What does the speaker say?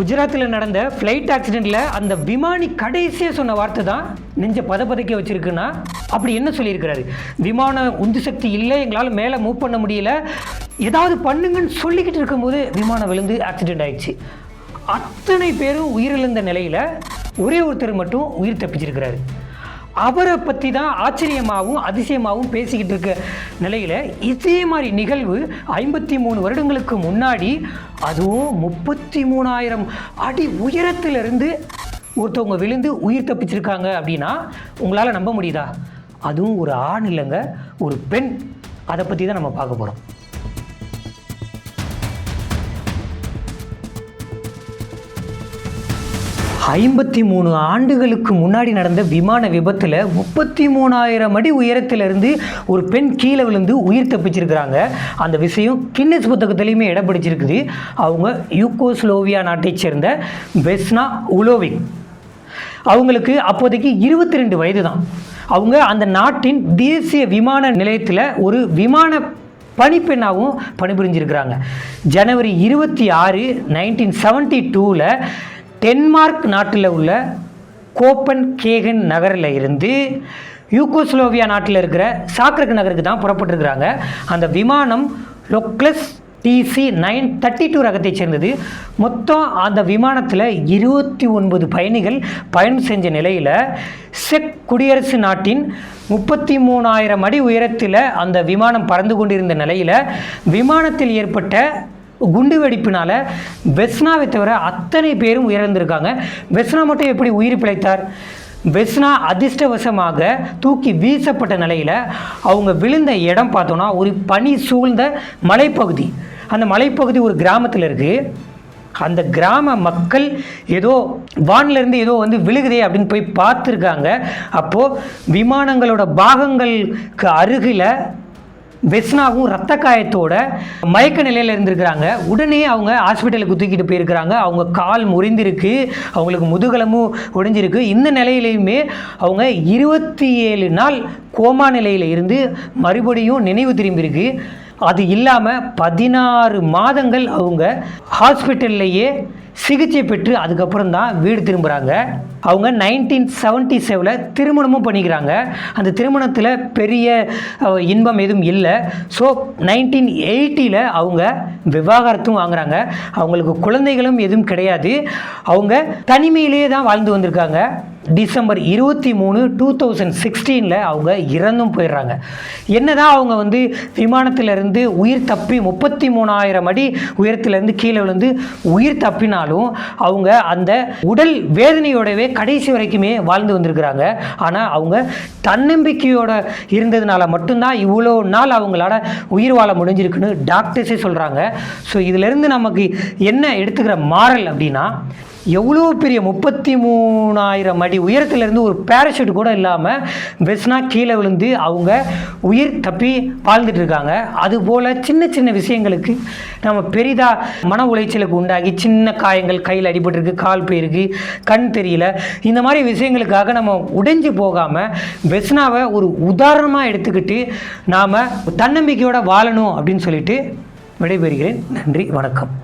குஜராத்தில் நடந்த ஃப்ளைட் ஆக்சிடெண்ட்டில் அந்த விமானி கடைசியாக சொன்ன வார்த்தை தான் நெஞ்ச பதப்பதைக்க வச்சுருக்குன்னா அப்படி என்ன சொல்லியிருக்கிறாரு? விமான உந்து சக்தி இல்லை எங்களால் மேலே மூவ் பண்ண முடியல. ஏதாவது பண்ணுங்கன்னு சொல்லிக்கிட்டு இருக்கும்போது விமானம் விழுந்து ஆக்சிடெண்ட் ஆயிடுச்சு. அத்தனை பேரும் உயிரிழந்த நிலையில் ஒரே ஒருத்தர் மட்டும் உயிர் தப்பிச்சிருக்கிறாரு. அவரை பற்றி தான் ஆச்சரியமாகவும் அதிசயமாகவும் பேசிக்கிட்டு இருக்க நிலையில் இதே மாதிரி நிகழ்வு ஐம்பத்தி மூணு வருடங்களுக்கு முன்னாடி அதுவும் முப்பத்தி மூணாயிரம் அடி உயரத்திலிருந்து ஒருத்தவங்க விழுந்து உயிர் தப்பிச்சிருக்காங்க அப்படின்னா உங்களால் நம்ப முடியுதா? அதுவும் ஒரு ஆண் இல்லைங்க ஒரு பெண். அதை பற்றி தான் நம்ம பார்க்க போகிறோம் ஐம்பத்தி மூணு ஆண்டுகளுக்கு முன்னாடி நடந்த விமான விபத்தில் முப்பத்தி மூணாயிரம் அடி உயரத்திலிருந்து ஒரு பெண் கீழே விழுந்து உயிர் தப்பிச்சிருக்கிறாங்க. அந்த விஷயம் கின்னஸ் புத்தகத்திலையுமே இடம் பிடிச்சிருக்குது. அவங்க யூகோஸ்லோவியா நாட்டைச் சேர்ந்த வெஸ்னா உலோவிக். அவங்களுக்கு அப்போதைக்கு இருபத்தி ரெண்டு வயது தான் அவங்க அந்த நாட்டின் தேசிய விமான நிலையத்தில் ஒரு விமான பணிப்பெண்ணாகவும் பணிபுரிஞ்சிருக்கிறாங்க. ஜனவரி இருபத்தி ஆறு நைன்டீன் செவன்ட்டி டூவில் டென்மார்க் நாட்டில் உள்ள கோப்பன் கேகன் நகரில் இருந்து யூகோஸ்லோவியா நாட்டில் இருக்கிற சாக்ரக் நகருக்கு தான் புறப்பட்டுருக்குறாங்க. அந்த விமானம் Douglas DC nine thirty two ரகத்தைச் சேர்ந்தது. மொத்தம் அந்த விமானத்தில் இருபத்தி ஒன்பது பயணிகள் பயணம் செஞ்ச நிலையில் செக் குடியரசு நாட்டின் முப்பத்தி மூணாயிரம் அடி உயரத்தில் அந்த விமானம் பறந்து கொண்டிருந்த நிலையில் விமானத்தில் ஏற்பட்ட குண்டு வெடிப்பினால் வெஸ்னாவை தவிர அத்தனை பேரும் உயர்ந்திருக்காங்க வெஸ்னா மட்டும் எப்படி உயிர் பிழைத்தார்? வெஸ்னா அதிர்ஷ்டவசமாக தூக்கி வீசப்பட்ட நிலையில் அவங்க விழுந்த இடம் பார்த்தோன்னா ஒரு பனி சூழ்ந்த மலைப்பகுதி. அந்த மலைப்பகுதி ஒரு கிராமத்தில் இருக்குது அந்த கிராம மக்கள் ஏதோ வானிலிருந்து ஏதோ வந்து விழுகுதே அப்படின்னு போய் பார்த்துருக்காங்க. அப்போது விமானங்களோட பாகங்களுக்கு அருகில் வெஸ்னாவும் ரத்த காயத்தோட மயக்க நிலையில் இருந்திருக்கிறாங்க. உடனே அவங்க ஹாஸ்பிட்டலுக்கு தூக்கிட்டு போயிருக்கிறாங்க. அவங்க கால் முறிந்திருக்கு. அவங்களுக்கு முதுகலமும் உடைஞ்சிருக்கு இந்த நிலையிலையுமே அவங்க இருபத்தி ஏழு நாள் கோமா நிலையில் இருந்து மறுபடியும் நினைவு திரும்பியிருக்கு. அது இல்லாமல் பதினாறு மாதங்கள் அவங்க ஹாஸ்பிட்டல்லையே சிகிச்சை பெற்று அதுக்கப்புறம் தான் வீடு திரும்புகிறாங்க அவங்க நைன்டீன் செவன்ட்டி செவனில் திருமணமும் பண்ணிக்கிறாங்க. அந்த திருமணத்தில் பெரிய இன்பம் எதுவும் இல்லை. ஸோ நைன்டீன் எயிட்டியில் அவங்க விவாகரத்தும் வாங்குறாங்க. அவங்களுக்கு குழந்தைகளும் எதுவும் கிடையாது. அவங்க தனிமையிலேயே தான் வாழ்ந்து வந்திருக்காங்க. டிசம்பர் இருபத்தி மூணு டூ தௌசண்ட் சிக்ஸ்டீனில் அவங்க இறந்தும் போயிடுறாங்க. என்ன தான் அவங்க வந்து விமானத்திலிருந்து உயிர் தப்பி முப்பத்தி மூணாயிரம் அடி உயரத்துலேருந்து கீழே விழுந்து உயிர் தப்பினாலும் அவங்க அந்த உடல் வேதனையோடவே கடைசி வரைக்குமே வாழ்ந்து வந்திருக்கிறாங்க. ஆனால் அவங்க தன்னம்பிக்கையோட இருந்ததுனால மட்டும்தான் இவ்வளோ நாள் அவங்களால உயிர் வாழ முடிஞ்சிருக்குன்னு டாக்டர்ஸே சொல்கிறாங்க ஸோ இதிலிருந்து நமக்கு என்ன எடுத்துக்கிற மாறல் அப்படின்னா எவ்வளோ பெரிய முப்பத்தி மூணாயிரம் அடி உயரத்துலேருந்து ஒரு பேராஷூட் கூட இல்லாமல் வெஸ்னா கீழே விழுந்து அவங்க உயிர் தப்பி வாழ்ந்துட்டு இருக்காங்க. அதுபோல் சின்ன சின்ன விஷயங்களுக்கு நம்ம பெரிதாக மன உளைச்சலுக்கு உண்டாகி சின்ன காயங்கள் கையில் அடிபட்டிருக்கு கால் போயிருக்கு கண் தெரியல. இந்த மாதிரி விஷயங்களுக்காக நம்ம உடைஞ்சு போகாமல் வெஸ்னாவை ஒரு உதாரணமாக எடுத்துக்கிட்டு நாம் தன்னம்பிக்கையோடு வாழணும் அப்படின்னு சொல்லிட்டு விடைபெறுகிறேன். நன்றி வணக்கம்.